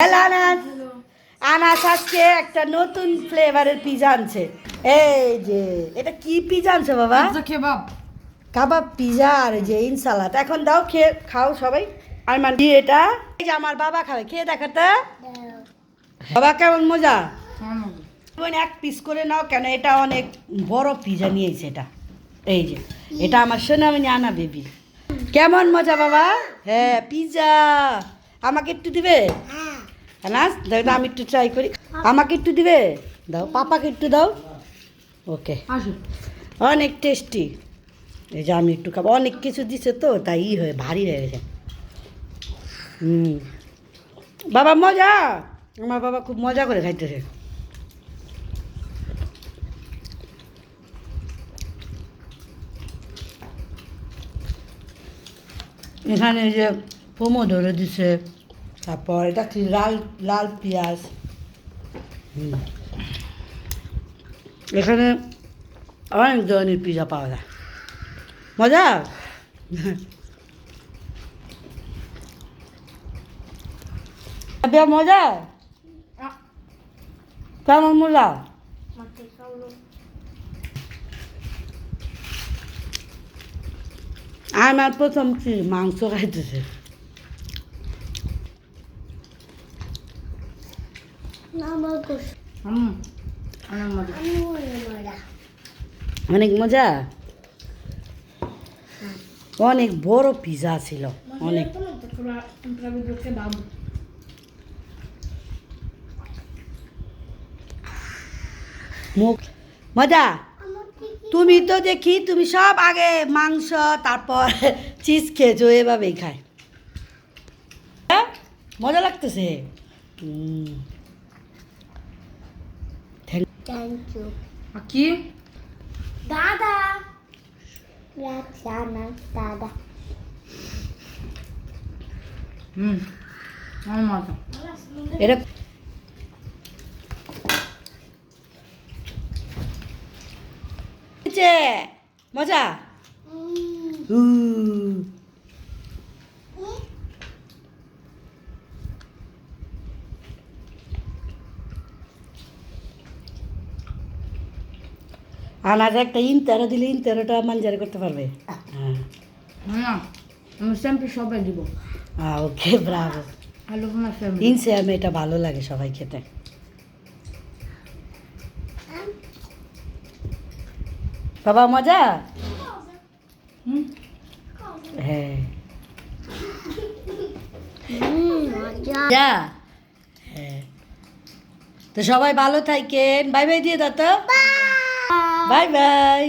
Hello Anas. Anas আজকে একটা নতুন ফ্লেভারের পিজা আনছে। এই যে এটা কি পিজা আনছে বাবা? কেবাব কাবাব পিজা আর যে ইনসালাদ এখন দাও খেয়ে খাও সবাই। আমি মানে এটা। এই যে আমার বাবা খাবে খেয়ে দেখাতে বাবা কেমন মজা? বোন এক পিস করে নাও কেন এটা অনেক বড় পিজা নিয়েছে এটা। এই যে এটা আমার সোনামণি আনা বেবি কেমন মজা বাবা? হ্যাঁ পিজা আমাকে একটু দিবে? না দাও আমি একটু ট্রাই করি। আমাকে একটু দিবে? দাও পাপাকে একটু দাও। ওকে। অনেক টেস্টি এই যে আমি একটু খাব। অনেক কিছু দিছে তো তাই ই হয়ে ভারী হয়ে গেছে। হুম। বাবা মজা! আমার বাবা খুব মজা করে খাইতেছে। এখানে যে পোমো ধরে দিছে। তারপর এটা কি লাল লাল পেঁয়াজ? এখানে অনেক ধরনের পিজা পাওয়া যায়। মজা? মজা? কেমন মজা? আমার প্রথম কি মাংস খাইতেছে। অনেক মজা? অনেক বড় পিজা ছিল, অনেক। মুখ। মজা? তুমি তো দেখি, তুমি সব আগে মাংস, তারপর চিজ খেয়েছো, এভাবেই খায়। হ্যাঁ? মজা লাগতেছে। হুম। Thank you. আর কি Dada. Gracias, Dada. হুম অনেক মজা এটা হয়েছে। মজা হু। আনাজ একটা ইন তেরো দিলে ইন তেরোটা মানজারি করতে পারবে। হ্যাঁ। আমি শ্যাম্পু সবাই দিব। ওকে ব্রাভো ইনসে আমি এটা ভালো লাগে সবাই খেতে। বাবা মজা? হ্যাঁ। হ্যাঁ। তো সবাই ভালো থাকেন। বাই বাই দিয়ে দাও তো। Bye bye